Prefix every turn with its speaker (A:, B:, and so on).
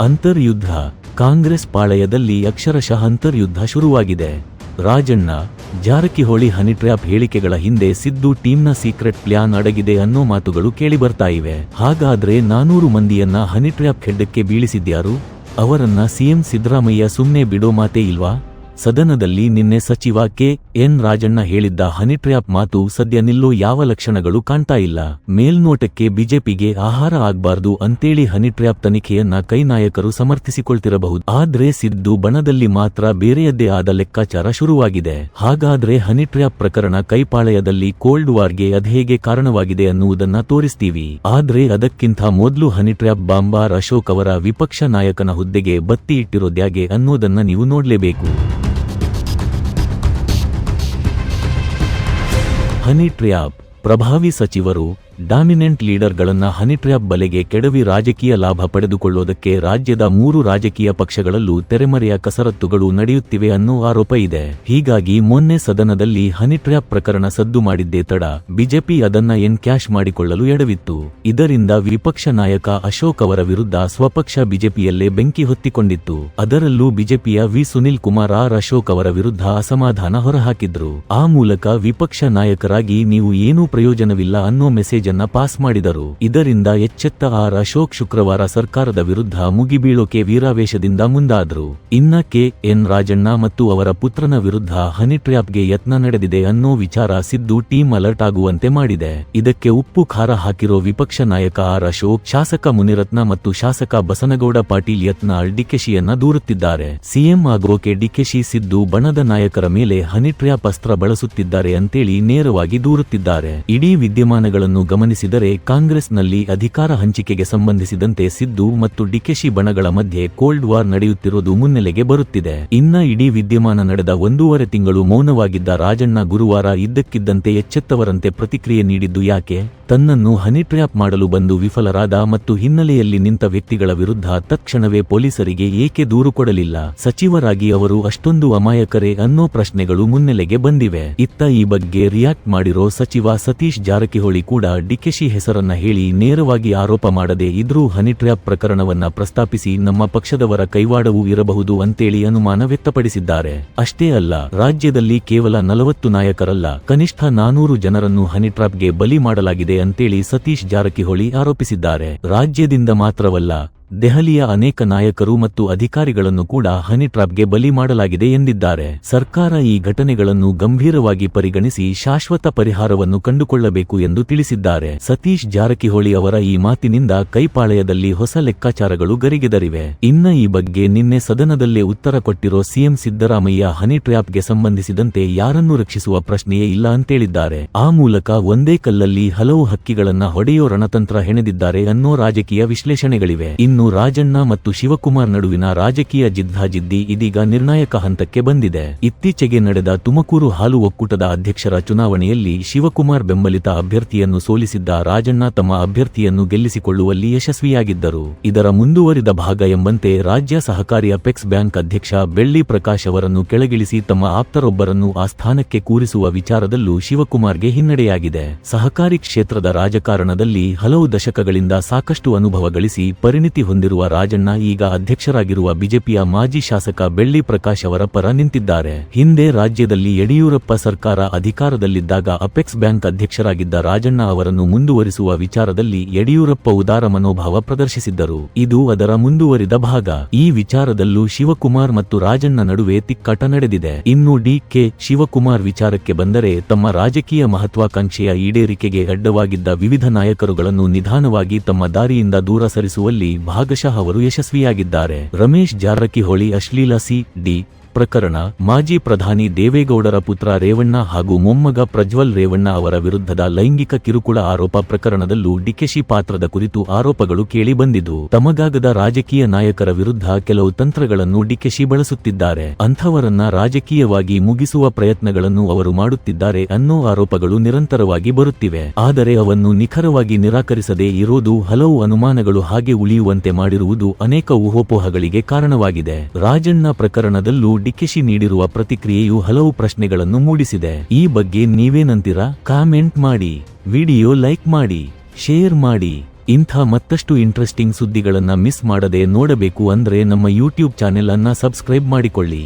A: ಅಂತರ್ಯುದ್ಧ, ಕಾಂಗ್ರೆಸ್ ಪಾಳಯದಲ್ಲಿ ಅಕ್ಷರಶಃ ಅಂತರ್ಯುದ್ಧ ಶುರುವಾಗಿದೆ. ರಾಜಣ್ಣ, ಜಾರಕಿಹೊಳಿ ಹನಿಟ್ರ್ಯಾಪ್ ಹೇಳಿಕೆಗಳ ಹಿಂದೆ ಸಿದ್ದು ಟೀಮ್ನ ಸೀಕ್ರೆಟ್ ಪ್ಲಾನ್ ಅಡಗಿದೆ ಅನ್ನೋ ಮಾತುಗಳು ಕೇಳಿಬರ್ತಾ ಇವೆ. ಹಾಗಾದ್ರೆ ನಾನೂರು ಮಂದಿಯನ್ನ ಹನಿಟ್ರ್ಯಾಪ್ ಖೆಡ್ಡಕ್ಕೆ ಬೀಳಿಸಿದ್ಯಾರು? ಅವರನ್ನ ಸಿಎಂ ಸಿದ್ದರಾಮಯ್ಯ ಸುಮ್ಮನೆ ಬಿಡೋ ಮಾತೇ ಇಲ್ವಾ? ಸದನದಲ್ಲಿ ನಿನ್ನೆ ಸಚಿವ ಕೆ. ಎನ್. ರಾಜಣ್ಣ ಹೇಳಿದ್ದ ಹನಿಟ್ರ್ಯಾಪ್ ಮಾತು ಸದ್ಯ ನಿಲ್ಲೋ ಯಾವ ಲಕ್ಷಣಗಳು ಕಾಣ್ತಾ ಇಲ್ಲ. ಮೇಲ್ನೋಟಕ್ಕೆ ಬಿಜೆಪಿಗೆ ಆಹಾರ ಆಗ್ಬಾರ್ದು ಅಂತೇಳಿ ಹನಿಟ್ರ್ಯಾಪ್ ತನಿಖೆಯನ್ನ ಕೈ ನಾಯಕರು ಸಮರ್ಥಿಸಿಕೊಳ್ತಿರಬಹುದು. ಆದ್ರೆ ಸಿದ್ದು ಬಣದಲ್ಲಿ ಮಾತ್ರ ಬೇರೆಯದ್ದೇ ಆದ ಲೆಕ್ಕಾಚಾರ ಶುರುವಾಗಿದೆ. ಹಾಗಾದ್ರೆ ಹನಿಟ್ರ್ಯಾಪ್ ಪ್ರಕರಣ ಕೈಪಾಳಯದಲ್ಲಿ ಕೋಲ್ಡ್ ವಾರ್ಗೆ ಅದ್ಹೇಗೆ ಕಾರಣವಾಗಿದೆ ಅನ್ನುವುದನ್ನ ತೋರಿಸ್ತೀವಿ. ಆದ್ರೆ ಅದಕ್ಕಿಂತ ಮೊದಲು ಹನಿಟ್ರ್ಯಾಪ್ ಬಾಂಬಾರ್ ಅಶೋಕ್ ಅವರ ವಿಪಕ್ಷ ನಾಯಕನ ಹುದ್ದೆಗೆ ಬತ್ತಿ ಇಟ್ಟಿರೋದ್ಯಾಗೆ ಅನ್ನೋದನ್ನ ನೀವು ನೋಡ್ಲೇಬೇಕು. ಹನಿ ಟ್ರ್ಯಾಪ್ ಪ್ರಭಾವಿ ಸಚಿವರು ಡಾಮಿನೆಂಟ್ ಲೀಡರ್ಗಳನ್ನ ಹನಿಟ್ರ್ಯಾಪ್ ಬಲೆಗೆ ಕೆಡವಿ ರಾಜಕೀಯ ಲಾಭ ಪಡೆದುಕೊಳ್ಳೋದಕ್ಕೆ ರಾಜ್ಯದ ಮೂರು ರಾಜಕೀಯ ಪಕ್ಷಗಳಲ್ಲೂ ತೆರೆಮರೆಯ ಕಸರತ್ತುಗಳು ನಡೆಯುತ್ತಿವೆ ಅನ್ನೋ ಆರೋಪ ಇದೆ. ಹೀಗಾಗಿ ಮೊನ್ನೆ ಸದನದಲ್ಲಿ ಹನಿಟ್ರ್ಯಾಪ್ ಪ್ರಕರಣ ಸದ್ದು ಮಾಡಿದ್ದೇ ತಡ ಬಿಜೆಪಿ ಅದನ್ನ ಎನ್ ಕ್ಯಾಶ್ ಮಾಡಿಕೊಳ್ಳಲು ಎಡವಿತ್ತು. ಇದರಿಂದ ವಿಪಕ್ಷ ನಾಯಕ ಅಶೋಕ್ ಅವರ ವಿರುದ್ಧ ಸ್ವಪಕ್ಷ ಬಿಜೆಪಿಯಲ್ಲೇ ಬೆಂಕಿ ಹೊತ್ತಿಕೊಂಡಿತ್ತು. ಅದರಲ್ಲೂ ಬಿಜೆಪಿಯ ವಿ ಸುನಿಲ್ ಕುಮಾರ್ ಆರ್ ಅಶೋಕ್ ಅವರ ವಿರುದ್ಧ ಅಸಮಾಧಾನ ಹೊರಹಾಕಿದ್ರು. ಆ ಮೂಲಕ ವಿಪಕ್ಷ ನಾಯಕರಾಗಿ ನೀವು ಏನೂ ಪ್ರಯೋಜನವಿಲ್ಲ ಅನ್ನೋ ಮೆಸೇಜ್ ಅನ್ನ ಪಾಸ್ ಮಾಡಿದರು. ಇದರಿಂದ ಎಚ್ಚೆತ್ತ ಆರ್ ಅಶೋಕ್ ಶುಕ್ರವಾರ ಸರ್ಕಾರದ ವಿರುದ್ಧ ಮುಗಿಬೀಳೋಕೆ ವೀರಾವೇಶದಿಂದ ಮುಂದಾದ್ರು. ಇನ್ನ ಕೆ ಎನ್ ರಾಜಣ್ಣ ಮತ್ತು ಅವರ ಪುತ್ರನ ವಿರುದ್ಧ ಹನಿ ಟ್ರ್ಯಾಪ್ಗೆ ಯತ್ನ ನಡೆದಿದೆ ಅನ್ನೋ ವಿಚಾರ ಸಿದ್ದು ಟೀಮ್ ಅಲರ್ಟ್ ಆಗುವಂತೆ ಮಾಡಿದೆ. ಇದಕ್ಕೆ ಉಪ್ಪು ಖಾರ ಹಾಕಿರೋ ವಿಪಕ್ಷ ನಾಯಕ ಆರ್ ಅಶೋಕ್, ಶಾಸಕ ಮುನಿರತ್ನ ಮತ್ತು ಶಾಸಕ ಬಸನಗೌಡ ಪಾಟೀಲ್ ಯತ್ನಾಳ್ ಡಿಕೆಶಿಯನ್ನ ದೂರುತ್ತಿದ್ದಾರೆ. ಸಿಎಂ ಆಗೋಕೆ ಡಿಕೆಶಿ ಸಿದ್ದು ಬಣದ ನಾಯಕರ ಮೇಲೆ ಹನಿ ಟ್ರ್ಯಾಪ್ ಅಸ್ತ್ರ ಬಳಸುತ್ತಿದ್ದಾರೆ ಅಂತೇಳಿ ನೇರವಾಗಿ ದೂರುತ್ತಿದ್ದಾರೆ. ಇಡೀ ವಿದ್ಯಮಾನಗಳನ್ನು ಗಮನಿಸಿದರೆ ಕಾಂಗ್ರೆಸ್ನಲ್ಲಿ ಅಧಿಕಾರ ಹಂಚಿಕೆಗೆ ಸಂಬಂಧಿಸಿದಂತೆ ಸಿದ್ದು ಮತ್ತು ಡಿಕೆಶಿ ಬಣಗಳ ಮಧ್ಯೆ ಕೋಲ್ಡ್ ವಾರ್ ನಡೆಯುತ್ತಿರುವುದು ಮುನ್ನೆಲೆಗೆ ಬರುತ್ತಿದೆ. ಇನ್ನ ಇಡೀ ವಿದ್ಯಮಾನ ನಡೆದ ಒಂದೂವರೆ ತಿಂಗಳು ಮೌನವಾಗಿದ್ದ ರಾಜಣ್ಣ ಗುರುವಾರ ಇದ್ದಕ್ಕಿದ್ದಂತೆ ಎಚ್ಚೆತ್ತವರಂತೆ ಪ್ರತಿಕ್ರಿಯೆ ನೀಡಿದ್ದು ಯಾಕೆ? ತನ್ನನ್ನು ಹನಿ ಟ್ರ್ಯಾಪ್ ಮಾಡಲು ಬಂದು ವಿಫಲರಾದ ಮತ್ತು ಹಿನ್ನೆಲೆಯಲ್ಲಿ ನಿಂತ ವ್ಯಕ್ತಿಗಳ ವಿರುದ್ಧ ತಕ್ಷಣವೇ ಪೊಲೀಸರಿಗೆ ಏಕೆ ದೂರು ಕೊಡಲಿಲ್ಲ? ಸಚಿವರಾಗಿ ಅವರು ಅಷ್ಟೊಂದು ಅಮಾಯಕರೇ ಅನ್ನೋ ಪ್ರಶ್ನೆಗಳು ಮುನ್ನೆಲೆಗೆ ಬಂದಿವೆ. ಇತ್ತ ಈ ಬಗ್ಗೆ ರಿಯಾಕ್ಟ್ ಮಾಡಿರೋ ಸಚಿವ ಸತೀಶ್ ಜಾರಕಿಹೊಳಿ ಕೂಡ ಡಿಕೆಶಿ ಹೆಸರನ್ನ ಹೇಳಿ ನೇರವಾಗಿ ಆರೋಪ ಮಾಡದೆ ಇದ್ರೂ ಹನಿಟ್ರ್ಯಾಪ್ ಪ್ರಕರಣವನ್ನ ಪ್ರಸ್ತಾಪಿಸಿ ನಮ್ಮ ಪಕ್ಷದವರ ಕೈವಾಡವೂ ಇರಬಹುದು ಅಂತೇಳಿ ಅನುಮಾನ ವ್ಯಕ್ತಪಡಿಸಿದ್ದಾರೆ. ಅಷ್ಟೇ ಅಲ್ಲ, ರಾಜ್ಯದಲ್ಲಿ ಕೇವಲ ನಲವತ್ತು ನಾಯಕರಲ್ಲ, ಕನಿಷ್ಠ ನಾನೂರು ಜನರನ್ನು ಹನಿ ಟ್ರ್ಯಾಪ್ಗೆ ಬಲಿ ಮಾಡಲಾಗಿದೆ ಅಂತೇಳಿ ಸತೀಶ್ ಜಾರಕಿಹೊಳಿ ಆರೋಪಿಸಿದ್ದಾರೆ. ರಾಜ್ಯದಿಂದ ಮಾತ್ರವಲ್ಲ ದೆಹಲಿಯ ಅನೇಕ ನಾಯಕರು ಮತ್ತು ಅಧಿಕಾರಿಗಳನ್ನು ಕೂಡ ಹನಿಟ್ರಾಪ್ಗೆ ಬಲಿ ಮಾಡಲಾಗಿದೆ ಎಂದಿದ್ದಾರೆ. ಸರ್ಕಾರ ಈ ಘಟನೆಗಳನ್ನು ಗಂಭೀರವಾಗಿ ಪರಿಗಣಿಸಿ ಶಾಶ್ವತ ಪರಿಹಾರವನ್ನು ಕಂಡುಕೊಳ್ಳಬೇಕು ಎಂದು ತಿಳಿಸಿದ್ದಾರೆ. ಸತೀಶ್ ಜಾರಕಿಹೊಳಿ ಅವರ ಈ ಮಾತಿನಿಂದ ಕೈಪಾಳೆಯದಲ್ಲಿ ಹೊಸ ಲೆಕ್ಕಾಚಾರಗಳು ಗರಿಗೆದರಿವೆ. ಇನ್ನ ಈ ಬಗ್ಗೆ ನಿನ್ನೆ ಸದನದಲ್ಲೇ ಉತ್ತರ ಕೊಟ್ಟಿರೋ ಸಿಎಂ ಸಿದ್ದರಾಮಯ್ಯ ಹನಿ ಟ್ರ್ಯಾಪ್ಗೆ ಸಂಬಂಧಿಸಿದಂತೆ ಯಾರನ್ನು ರಕ್ಷಿಸುವ ಪ್ರಶ್ನೆಯೇ ಇಲ್ಲ ಅಂತೇಳಿದ್ದಾರೆ. ಆ ಮೂಲಕ ಒಂದೇ ಕಲ್ಲಲ್ಲಿ ಹಲವು ಹಕ್ಕಿಗಳನ್ನ ಹೊಡೆಯೋ ರಣತಂತ್ರ ಹೆಣೆದಿದ್ದಾರೆ ಅನ್ನೋ ರಾಜಕೀಯ ವಿಶ್ಲೇಷಣೆಗಳಿವೆ. ಇನ್ನು ರಾಜಣ್ಣ ಮತ್ತು ಶಿವಕುಮಾರ್ ನಡುವಿನ ರಾಜಕೀಯ ಜಿದ್ದಾಜಿದ್ದಿ ಇದೀಗ ನಿರ್ಣಾಯಕ ಹಂತಕ್ಕೆ ಬಂದಿದೆ. ಇತ್ತೀಚೆಗೆ ನಡೆದ ತುಮಕೂರು ಹಾಲು ಒಕ್ಕೂಟದ ಅಧ್ಯಕ್ಷರ ಚುನಾವಣೆಯಲ್ಲಿ ಶಿವಕುಮಾರ್ ಬೆಂಬಲಿತ ಅಭ್ಯರ್ಥಿಯನ್ನು ಸೋಲಿಸಿದ್ದ ರಾಜಣ್ಣ ತಮ್ಮ ಅಭ್ಯರ್ಥಿಯನ್ನು ಗೆಲ್ಲಿಸಿಕೊಳ್ಳುವಲ್ಲಿ ಯಶಸ್ವಿಯಾಗಿದ್ದರು. ಇದರ ಮುಂದುವರಿದ ಭಾಗ ಎಂಬಂತೆ ರಾಜ್ಯ ಸಹಕಾರಿ ಅಪೆಕ್ಸ್ ಬ್ಯಾಂಕ್ ಅಧ್ಯಕ್ಷ ಬೆಳ್ಳಿ ಪ್ರಕಾಶ್ ಅವರನ್ನು ಕೆಳಗಿಳಿಸಿ ತಮ್ಮ ಆಪ್ತರೊಬ್ಬರನ್ನು ಆ ಸ್ಥಾನಕ್ಕೆ ಕೂರಿಸುವ ವಿಚಾರದಲ್ಲೂ ಶಿವಕುಮಾರ್ಗೆ ಹಿನ್ನಡೆಯಾಗಿದೆ. ಸಹಕಾರಿ ಕ್ಷೇತ್ರದ ರಾಜಕಾರಣದಲ್ಲಿ ಹಲವು ದಶಕಗಳಿಂದ ಸಾಕಷ್ಟು ಅನುಭವ ಗಳಿಸಿ ಪರಿಣಿತಿ ಹೊಂದಿರುವ ರಾಜಣ್ಣ ಈಗ ಅಧ್ಯಕ್ಷರಾಗಿರುವ ಬಿಜೆಪಿಯ ಮಾಜಿ ಶಾಸಕ ಬೆಳ್ಳಿ ಪ್ರಕಾಶ್ ಅವರ ಪರ ನಿಂತಿದ್ದಾರೆ. ಹಿಂದೆ ರಾಜ್ಯದಲ್ಲಿ ಯಡಿಯೂರಪ್ಪ ಸರ್ಕಾರ ಅಧಿಕಾರದಲ್ಲಿದ್ದಾಗ ಅಪೆಕ್ಸ್ ಬ್ಯಾಂಕ್ ಅಧ್ಯಕ್ಷರಾಗಿದ್ದ ರಾಜಣ್ಣ ಅವರನ್ನು ಮುಂದುವರಿಸುವ ವಿಚಾರದಲ್ಲಿ ಯಡಿಯೂರಪ್ಪ ಉದಾರ ಮನೋಭಾವ ಪ್ರದರ್ಶಿಸಿದ್ದರು. ಇದು ಅದರ ಮುಂದುವರಿದ ಭಾಗ. ಈ ವಿಚಾರದಲ್ಲೂ ಶಿವಕುಮಾರ್ ಮತ್ತು ರಾಜಣ್ಣ ನಡುವೆ ತಿಕ್ಕಾಟ ನಡೆದಿದೆ. ಇನ್ನು ಡಿ ಕೆ ಶಿವಕುಮಾರ್ ವಿಚಾರಕ್ಕೆ ಬಂದರೆ ತಮ್ಮ ರಾಜಕೀಯ ಮಹತ್ವಾಕಾಂಕ್ಷೆಯ ಈಡೇರಿಕೆಗೆ ಅಡ್ಡವಾಗಿದ್ದ ವಿವಿಧ ನಾಯಕರುಗಳನ್ನು ನಿಧಾನವಾಗಿ ತಮ್ಮ ದಾರಿಯಿಂದ ದೂರ ಸರಿಸುವಲ್ಲಿ ಭಾಗಶಃ ಅವರು ಯಶಸ್ವಿಯಾಗಿದ್ದಾರೆ. ರಮೇಶ್ ಜಾರಕಿಹೊಳಿ ಅಶ್ಲೀಲ ಸಿ ಡಿ. ಪ್ರಕರಣ, ಮಾಜಿ ಪ್ರಧಾನಿ ದೇವೇಗೌಡರ ಪುತ್ರ ರೇವಣ್ಣ ಹಾಗೂ ಮೊಮ್ಮಗ ಪ್ರಜ್ವಲ್ ರೇವಣ್ಣ ಅವರ ವಿರುದ್ಧದ ಲೈಂಗಿಕ ಕಿರುಕುಳ ಆರೋಪ ಪ್ರಕರಣದಲ್ಲೂ ಡಿಕೆಶಿ ಪಾತ್ರದ ಕುರಿತು ಆರೋಪಗಳು ಕೇಳಿ ಬಂದಿದ್ದು ತಮಗಾಗದ ರಾಜಕೀಯ ನಾಯಕರ ವಿರುದ್ಧ ಕೆಲವು ತಂತ್ರಗಳನ್ನು ಡಿಕೆಶಿ ಬಳಸುತ್ತಿದ್ದಾರೆ. ಅಂಥವರನ್ನ ರಾಜಕೀಯವಾಗಿ ಮುಗಿಸುವ ಪ್ರಯತ್ನಗಳನ್ನು ಅವರು ಮಾಡುತ್ತಿದ್ದಾರೆ ಅನ್ನೋ ಆರೋಪಗಳು ನಿರಂತರವಾಗಿ ಬರುತ್ತಿವೆ. ಆದರೆ ಅವನ್ನು ನಿಖರವಾಗಿ ನಿರಾಕರಿಸದೇ ಇರೋದು ಹಲವು ಅನುಮಾನಗಳು ಹಾಗೆ ಉಳಿಯುವಂತೆ ಮಾಡಿರುವುದು ಅನೇಕ ಊಹೋಪೋಹಗಳಿಗೆ ಕಾರಣವಾಗಿದೆ. ರಾಜಣ್ಣ ಪ್ರಕರಣದಲ್ಲೂ ಡಿಕೆಶಿ ನೀಡಿರುವ ಪ್ರತಿಕ್ರಿಯೆಯು ಹಲವು ಪ್ರಶ್ನೆಗಳನ್ನು ಮೂಡಿಸಿದೆ. ಈ ಬಗ್ಗೆ ನೀವೇನಂತೀರಾ? ಕಾಮೆಂಟ್ ಮಾಡಿ. ವಿಡಿಯೋ ಲೈಕ್ ಮಾಡಿ. ಶೇರ್ ಮಾಡಿ. ಇಂಥ ಮತ್ತಷ್ಟು ಇಂಟ್ರೆಸ್ಟಿಂಗ್ ಸುದ್ದಿಗಳನ್ನ ಮಿಸ್ ಮಾಡದೆ ನೋಡಬೇಕು ಅಂದ್ರೆ ನಮ್ಮ ಯೂಟ್ಯೂಬ್ ಚಾನೆಲ್ ಅನ್ನ ಸಬ್ಸ್ಕ್ರೈಬ್ ಮಾಡಿಕೊಳ್ಳಿ.